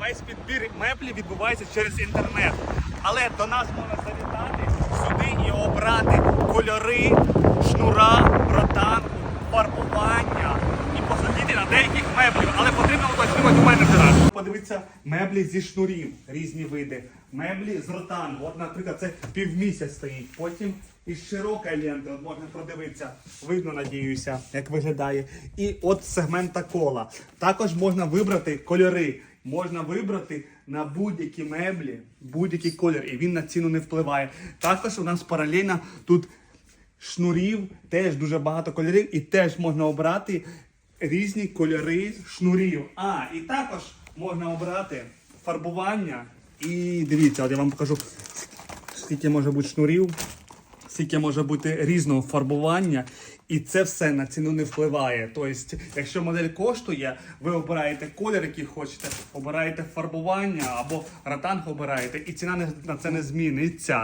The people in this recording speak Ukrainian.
весь підбір меблі відбувається через інтернет. Але до нас можна завітати сюди і обрати кольори, шнура, братанку, фарбування і посадити на деяких меблів. Але потрібно уточнювати у мене зараз. Подивіться меблі зі шнурів, різні види. Меблі з ротангу. От, наприклад, це півмісяць стоїть. Потім із широкої ленти, от можна продивитися, видно, надіюся, як виглядає. І от сегмента кола. Також можна вибрати кольори. Можна вибрати на будь-які меблі, будь-який колір, і він на ціну не впливає. Також у нас паралельно тут шнурів, теж дуже багато кольорів, і теж можна обрати різні кольори шнурів. А, і також можна обрати фарбування. І дивіться, от я вам покажу, скільки може бути шнурів, скільки може бути різного фарбування. І це все на ціну не впливає. Тобто, якщо модель коштує, ви обираєте колір, який хочете, обираєте фарбування або ратанг обираєте, і ціна на це не зміниться.